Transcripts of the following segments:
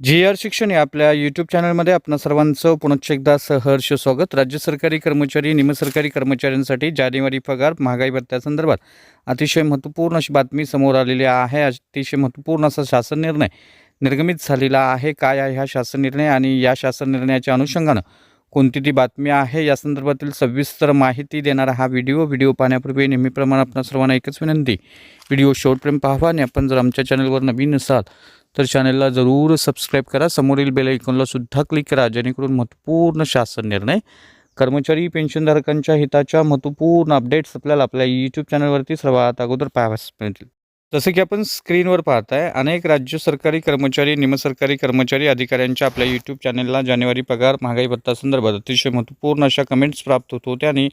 जी R शिक्षण या आपल्या यूट्यूब चॅनलमध्ये आपणा सर्वांचं पुनश्च एकदा सहर्ष स्वागत. राज्य सरकारी कर्मचारी निमसरकारी कर्मचाऱ्यांसाठी जानेवारी पगार महागाई भत्त्यासंदर्भात अतिशय महत्त्वपूर्ण अशी बातमी समोर आलेली आहे. अतिशय महत्त्वपूर्ण असा शासन निर्णय निर्गमित झालेला आहे. काय आहे हा शासन निर्णय आणि या शासन निर्णयाच्या अनुषंगानं कोणती ती बातमी आहे? या संदर्भातील सविस्तर माहिती देणारा हा व्हिडिओ व्हिडिओ पाहण्यापूर्वी नेहमीप्रमाणे आपणा सर्वांना एकच विनंती व्हिडिओ शेवटपर्यंत पाहावा आणि आपण जर आमच्या चॅनलवर नवीन असाल तर चॅनलला जरूर सबस्क्राईब करा. समोरील बेल आयकॉनला सुद्धा क्लिक करा जेणेकरून महत्त्वपूर्ण शासन निर्णय कर्मचारी पेन्शनधारकांच्या हिताच्या महत्त्वपूर्ण अपडेट्स आपल्याला आपल्या यूट्यूब चॅनलवरती सर्वात अगोदर पाहाव्यास मिळतील. जसं की आपण स्क्रीनवर पाहताय अनेक राज्य सरकारी कर्मचारी निमसरकारी कर्मचारी अधिकाऱ्यांच्या आपल्या यूट्यूब चॅनलला जानेवारी पगार महागाई भत्ता संदर्भात अतिशय महत्त्वपूर्ण अशा कमेंट्स प्राप्त होत होत्या आणि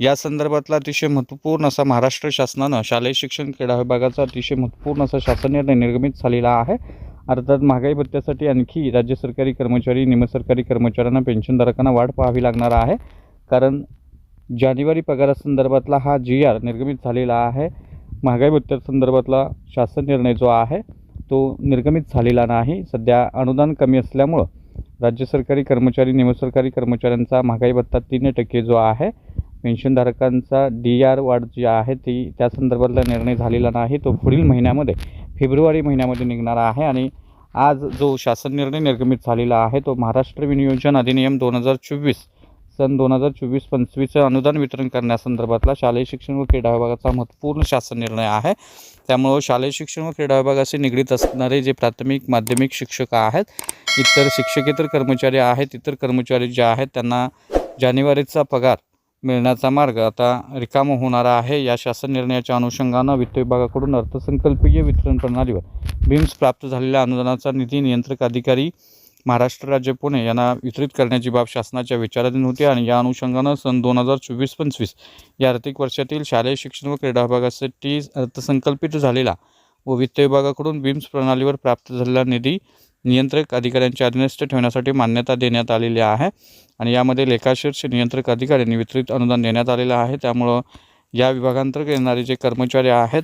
या संदर्भातला अतिशय महत्त्वपूर्ण असा महाराष्ट्र शासनानं शालेय शिक्षण क्रीडा विभागाचा अतिशय महत्त्वपूर्ण असा शासन निर्णय निर्गमित झालेला आहे. अर्थात महागाई भत्त्यासाठी आणखी राज्य सरकारी कर्मचारी निमसरकारी कर्मचाऱ्यांना पेन्शनधारकांना वाढ पाहावी लागणार आहे. कारण जानेवारी पगारासंदर्भातला हा जी आर निर्गमित झालेला आहे. महागाई भत्त्यासंदर्भातला शासन निर्णय जो आहे तो निर्गमित झालेला नाही. सध्या अनुदान कमी असल्यामुळं राज्य सरकारी कर्मचारी निमसरकारी कर्मचाऱ्यांचा महागाई भत्ता तीन टक्के जो आहे पेन्शनधारकांचा डी आर वाढ जी आहे ती त्या संदर्भातला निर्णय झालेला नाही. तो पुढील महिन्यामध्ये फेब्रुवारी महिन्यामध्ये निघणार आहे आणि आज जो शासन निर्णय निर्गमित झालेला आहे तो महाराष्ट्र विनियोजन अधिनियम दोन हजार चोवीस सन दोन हजार चोवीस पंचवीसचं अनुदान वितरण करण्यासंदर्भातला शालेय शिक्षण व क्रीडा विभागाचा महत्त्वपूर्ण शासन निर्णय आहे. त्यामुळं शालेय शिक्षण व क्रीडा विभागाशी निगडीत असणारे जे प्राथमिक माध्यमिक शिक्षक आहेत इतर शिक्षकेतर कर्मचारी आहेत इतर कर्मचारी जे आहेत त्यांना जानेवारीचा पगार मिळण्याचा मार्ग आता रिकाम होणार आहे. या शासन निर्णयाच्या अनुषंगानं वित्त विभागाकडून अर्थसंकल्पीय वितरण प्रणालीवर बिम्स प्राप्त झालेल्या अनुदानाचा निधी नियंत्रक अधिकारी महाराष्ट्र राज्य पुणे यांना वितरित करण्याची बाब शासनाच्या विचाराधीन होती आणि या अनुषंगानं सन दोन हजार चोवीस पंचवीस या आर्थिक वर्षातील शालेय शिक्षण व क्रीडा विभागासाठी अर्थसंकल्पित झालेला व वित्त विभागाकडून बिम्स प्रणालीवर प्राप्त झालेला निधी नियंत्रक अधिकाऱ्यांच्या अधीनस्थ ठेवण्यासाठी मान्यता देण्यात आलेली आहे. आणि यामध्ये लेखाशीर्ष नियंत्रक अधिकाऱ्यांनी वितरित अनुदान देण्यात आलेलं आहे. त्यामुळं या विभागांतर्गत येणारे जे कर्मचारी आहेत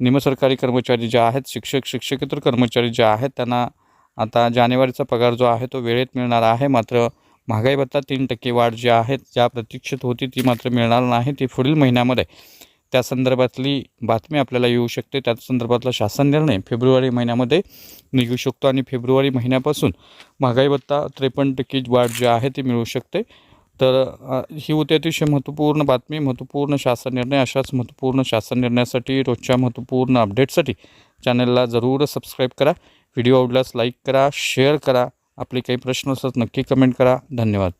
निमसरकारी कर्मचारी जे आहेत शिक्षक शिक्षकेतर कर्मचारी जे आहेत त्यांना आता जानेवारीचा पगार जो आहे तो वेळेत मिळणार आहे. मात्र महागाई भत्ता तीन टक्के वाढ जी आहे ज्या प्रतीक्षित होती ती मात्र मिळणार नाही. ती पुढील महिन्यामध्ये त्या संदर्भातली बातमी आपल्याला येऊ शकते. त्या संदर्भातला शासन निर्णय फेब्रुवारी महिन्यामध्ये निघू शकतो आणि फेब्रुवारी महिन्यापासून महागाई भत्ता त्रेपन्न टक्के वाढ जी आहे ती मिळू शकते. तर ही होती अतिशय महत्त्वपूर्ण बातमी. महत्त्वपूर्ण शासन निर्णय अशाच महत्त्वपूर्ण शासन निर्णयासाठी रोजच्या महत्त्वपूर्ण अपडेटसाठी चॅनलला जरूर सबस्क्राईब करा. व्हिडिओ आवडल्यास लाईक करा शेअर करा. आपले काही प्रश्न असतात नक्की कमेंट करा. धन्यवाद.